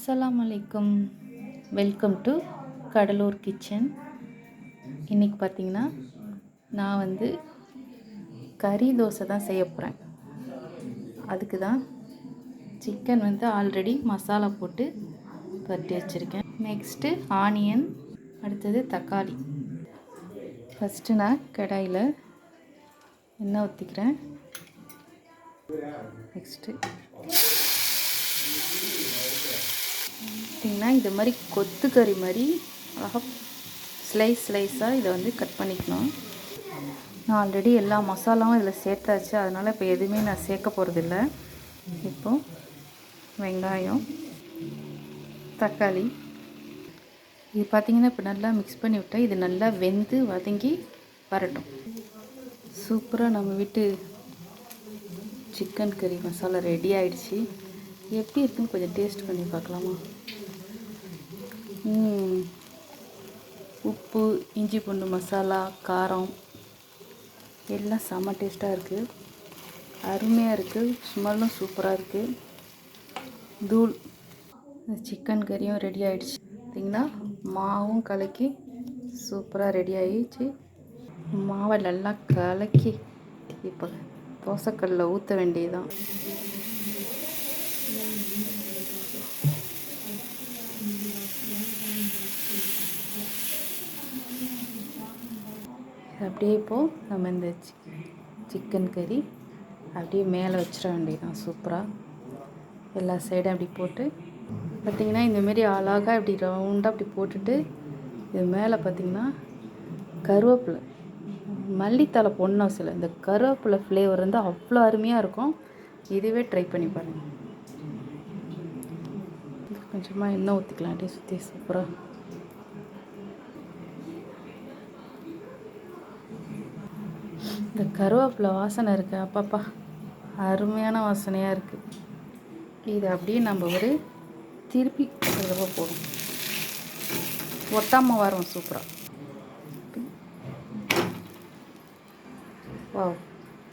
அஸ்ஸலாமு அலைக்கும் welcome to Cuddalore kitchen இன்றைக்கி பார்த்தீங்கன்னா நான் வந்து கறி தோசை தான் செய்ய போகிறேன் அதுக்கு தான் சிக்கன் வந்து ஆல்ரெடி மசாலா போட்டு பரட்டி வச்சுருக்கேன். நெக்ஸ்ட்டு ஆனியன் அடுத்தது தக்காளி. ஃபஸ்ட்டு நான் கடாயில் எண்ணெய் ஊற்றிக்கிறேன் நெக்ஸ்ட்டு பார்த்திங்கன்னா இது மாதிரி கொத்துக்கறி மாதிரி அழகாக ஸ்லைஸ் ஸ்லைஸாக இதை வந்து கட் பண்ணிக்கணும். நான் ஆல்ரெடி எல்லா மசாலாவும் இதில் சேர்த்தாச்சு. அதனால் இப்போ எதுவுமே நான் சேர்க்க போகிறதில்ல இப்போ வெங்காயம் தக்காளி. இது பார்த்திங்கன்னா இப்போ நல்லா மிக்ஸ் பண்ணி விட்டால் இது நல்லா வெந்து வதங்கி வரட்டும். சூப்பராக நம்ம வீட்டு சிக்கன் கறி மசாலா ரெடி ஆயிடுச்சு. எப்படி இருக்குன்னு கொஞ்சம் டேஸ்ட் பண்ணி பார்க்கலாமா? உப்பு இஞ்சி பூண்டு மசாலா காரம் எல்லாம் செம்ம டேஸ்ட்டாக இருக்குது அருமையாக இருக்குது ஸ்மெல்லும் சூப்பராக இருக்குது தூள் சிக்கன் கறியும் ரெடி ஆகிடுச்சு பார்த்திங்கன்னா மாவும் கலக்கி சூப்பராக ரெடி ஆகிடுச்சு மாவை நல்லா கலக்கி இப்போ தோசைக்கல்லில் ஊற்ற வேண்டியதுதான். அப்படியே இப்போது நம்ம இந்த சிக்கன் கறி அப்படியே மேலே வச்சிட வேண்டியதுதான் சூப்பராக எல்லா சைடும் அப்படி போட்டு பார்த்திங்கன்னா இந்தமாரி அழகாக இப்படி ரவுண்டாக அப்படி போட்டுட்டு இது மேலே பார்த்திங்கன்னா கருவேப்பிலை மல்லித்தலை பொண்ணு சில இந்த கருவேப்பிலை ஃப்ளேவர் வந்து அவ்வளோ அருமையாக இருக்கும். இதுவே ட்ரை பண்ணி பாருங்கள் கொஞ்சமாக எண்ணெய் ஊற்றிக்கலாம் அப்படியே சுற்றி சூப்பராக இந்த கருவேப்பிலை வாசனை இருக்கு. அப்பப்பா அருமையான வாசனையாக இருக்குது இது அப்படியே நம்ம ஒரு திருப்பி கருவை தடவை போடும் ஒட்டாமல் வரும் சூப்பராக வா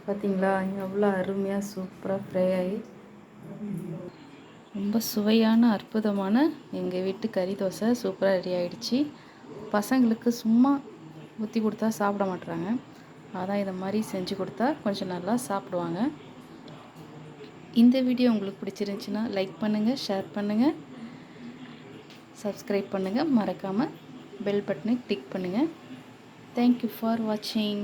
பார்த்தீங்களா எவ்வளோ அருமையாக சூப்பராக ஃப்ரை ஆகி. ரொம்ப சுவையான அற்புதமான எங்கள் வீட்டு கறி தோசை சூப்பராக ரெடி ஆகிடுச்சி பசங்களுக்கு சும்மா ஊற்றி கொடுத்தா சாப்பிட மாட்டுறாங்க அதான் இதை மாதிரி செஞ்சு கொடுத்தா கொஞ்சம் நல்லா சாப்பிடுவாங்க. இந்த வீடியோ உங்களுக்கு பிடிச்சிருந்துச்சின்னா லைக் பண்ணுங்கள் ஷேர் பண்ணுங்கள் சப்ஸ்கிரைப் பண்ணுங்கள் மறக்காமல் பெல் பட்டனை கிளிக் பண்ணுங்கள் தேங்க்யூ ஃபார் வாட்சிங்